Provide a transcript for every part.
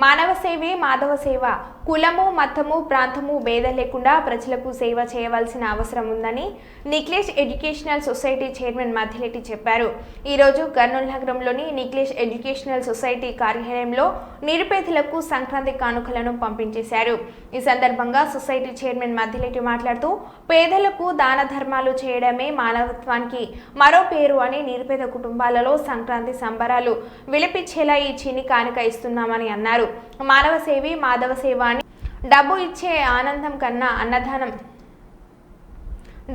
మానవ సేవే మాధవ సేవ. కులము మతము ప్రాంతము భేదం లేకుండా ప్రజలకు సేవ చేయవలసిన అవసరం ఉందని Niklesh educational society chairman Madhyaletti చెప్పారు. ఈరోజు కర్నూలు నగరంలోని నిక్లేష్ ఎడ్యుకేషనల్ సొసైటీ కార్యాలయంలో నిరుపేదలకు సంక్రాంతి కానుకలను పంపించేశారు. ఈ సందర్భంగా సొసైటీ చైర్మన్ మధ్యలెట్టి మాట్లాడుతూ పేదలకు దాన ధర్మాలు చేయడమే మానవత్వానికి మరో పేరు అని నిరుపేద కుటుంబాలలో సంక్రాంతి సంబరాలు విలపించేలా ఈ చిన్ని కానుక ఇస్తున్నామని అన్నారు. అన్నారు. మానవ సేవి మాధవ సేవ అని డబ్బు ఇచ్చే ఆనందం కన్నా అన్నదానం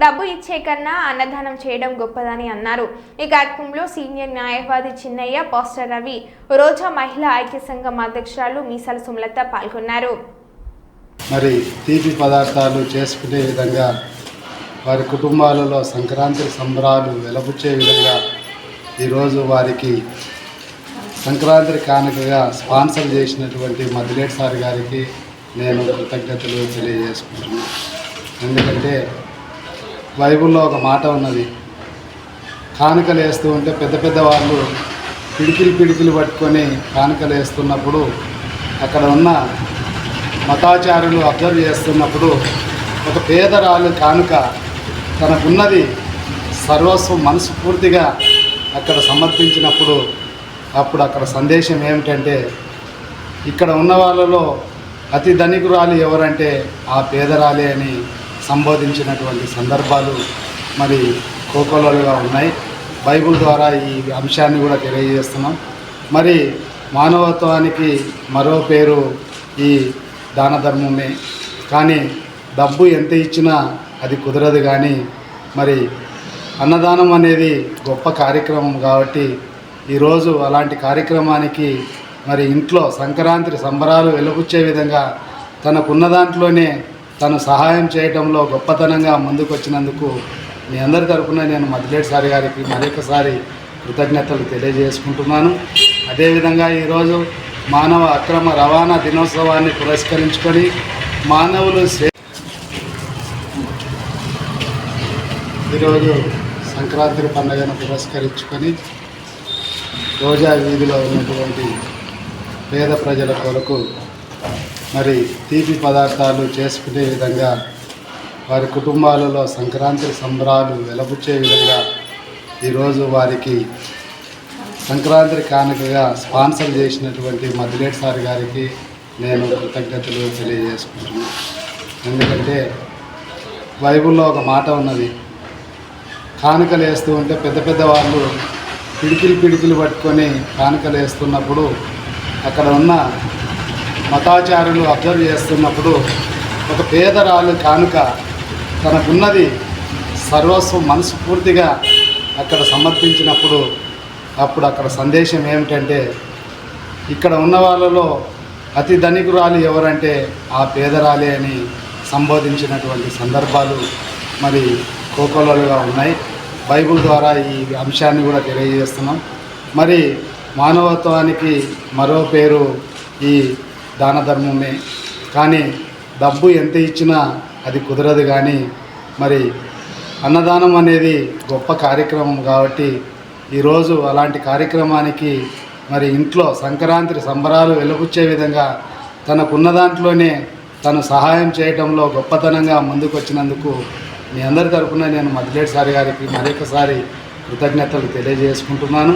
డబ్బు ఇచ్చే కన్నా అన్నదానం చేయడం గొప్పదని అన్నారు. ఈ కార్యక్రమంలో సీనియర్ న్యాయవాది చిన్నయ్య పోస్టర్ రవి రోజా మహిళా ఐక్య సంఘం అధ్యక్షురాలు మీసాల సుమలత పాల్గొన్నారు. మరి తీపి పదార్థాలు చేసుకునే విధంగా వారి కుటుంబాలలో సంక్రాంతి సంబరాలు వెలబుచ్చే విధంగా ఈరోజు వారికి సంక్రాంతి కానుకగా స్పాన్సర్ చేసినటువంటి మద్దిలేటి సార్ గారికి నేను కృతజ్ఞతలు తెలియజేసుకుంటున్నాను ఎందుకంటే బైబిల్లో ఒక మాట ఉన్నది కానుకలు వేస్తూ ఉంటే పెద్ద పెద్ద వాళ్ళు పిడికిలు పిడికిలు పట్టుకొని కానుకలు వేస్తున్నప్పుడు అక్కడ ఉన్న మతాచారులు అబ్జర్వ్ చేస్తున్నప్పుడు ఒక పేదరాలు కానుక తనకున్నది సర్వస్వం మనస్ఫూర్తిగా అక్కడ సమర్పించినప్పుడు అప్పుడు అక్కడ సందేశం ఏమిటంటే ఇక్కడ ఉన్న వాళ్ళలో అతి ధనికురాలు ఎవరంటే ఆ పేదరాలే అని సంబోధించినటువంటి సందర్భాలు మరి కోకోలలుగా ఉన్నాయి. బైబిల్ ద్వారా ఈ అంశాన్ని కూడా తెలియజేస్తున్నాం. మరి మానవత్వానికి మరో పేరు ఈ దాన ధర్మమే. కానీ డబ్బు ఎంత ఇచ్చినా అది కుదరదు కానీ మరి అన్నదానం అనేది గొప్ప కార్యక్రమం కాబట్టి ఈరోజు అలాంటి కార్యక్రమానికి మరి ఇంట్లో సంక్రాంతి సంబరాలు వెలుగుచ్చే విధంగా తనకున్న దాంట్లోనే తను సహాయం చేయడంలో గొప్పతనంగా ముందుకు వచ్చినందుకు మీ అందరి తరఫున నేను మదిలేటి సారి గారికి మరొకసారి కృతజ్ఞతలు తెలియజేసుకుంటున్నాను. అదేవిధంగా ఈరోజు మానవ అక్రమ రవాణా దినోత్సవాన్ని పురస్కరించుకొని మానవులు ఈరోజు సంక్రాంతి పండుగను పురస్కరించుకొని రోజా వీధిలో ఉన్నటువంటి పేద ప్రజల కొరకు మరి తీపి పదార్థాలు చేసుకునే విధంగా వారి కుటుంబాలలో సంక్రాంతి సంబరాలు వెలబుచ్చే విధంగా ఈరోజు వారికి సంక్రాంతి కానుకగా స్పాన్సర్ చేసినటువంటి మదిలేటి సార్ గారికి నేను కృతజ్ఞతలు తెలియజేసుకుంటున్నాను ఎందుకంటే బైబిల్లో ఒక మాట ఉన్నది కానుకలు వేస్తూ ఉంటే పెద్ద పెద్ద వాళ్ళు పిడికిలు పిడికిలు పట్టుకొని కానుకలు వేస్తున్నప్పుడు అక్కడ ఉన్న మతాచారులు అబ్జర్వ్ చేస్తున్నప్పుడు ఒక పేదరాలు కానుక తనకున్నది సర్వస్వం మనస్ఫూర్తిగా అక్కడ సమర్పించినప్పుడు అప్పుడు అక్కడ సందేశం ఏమిటంటే ఇక్కడ ఉన్న వాళ్ళలో అతి ధనికురాలు ఎవరంటే ఆ పేదరాలే అని సంబోధించినటువంటి సందర్భాలు మరి కోకొలలుగా ఉన్నాయి. బైబుల్ ద్వారా ఈ అంశాన్ని కూడా తెలియజేస్తున్నాం. మరి మానవత్వానికి మరో పేరు ఈ దాన ధర్మమే. కానీ డబ్బు ఎంత ఇచ్చినా అది కుదరదు కానీ మరి అన్నదానం అనేది గొప్ప కార్యక్రమం కాబట్టి ఈరోజు అలాంటి కార్యక్రమానికి మరి ఇంట్లో సంక్రాంతి సంబరాలు వెలుగుచ్చే విధంగా తనకున్న దాంట్లోనే తను సహాయం చేయడంలో గొప్పతనంగా ముందుకు వచ్చినందుకు మీ అందరి తరఫున నేను మదిలేటి సారి గారికి మరొకసారి కృతజ్ఞతలు తెలియజేసుకుంటున్నాను.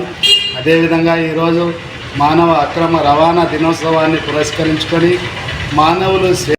అదేవిధంగా ఈరోజు మానవ అక్రమ రవాణా దినోత్సవాన్ని పురస్కరించుకొని మానవులు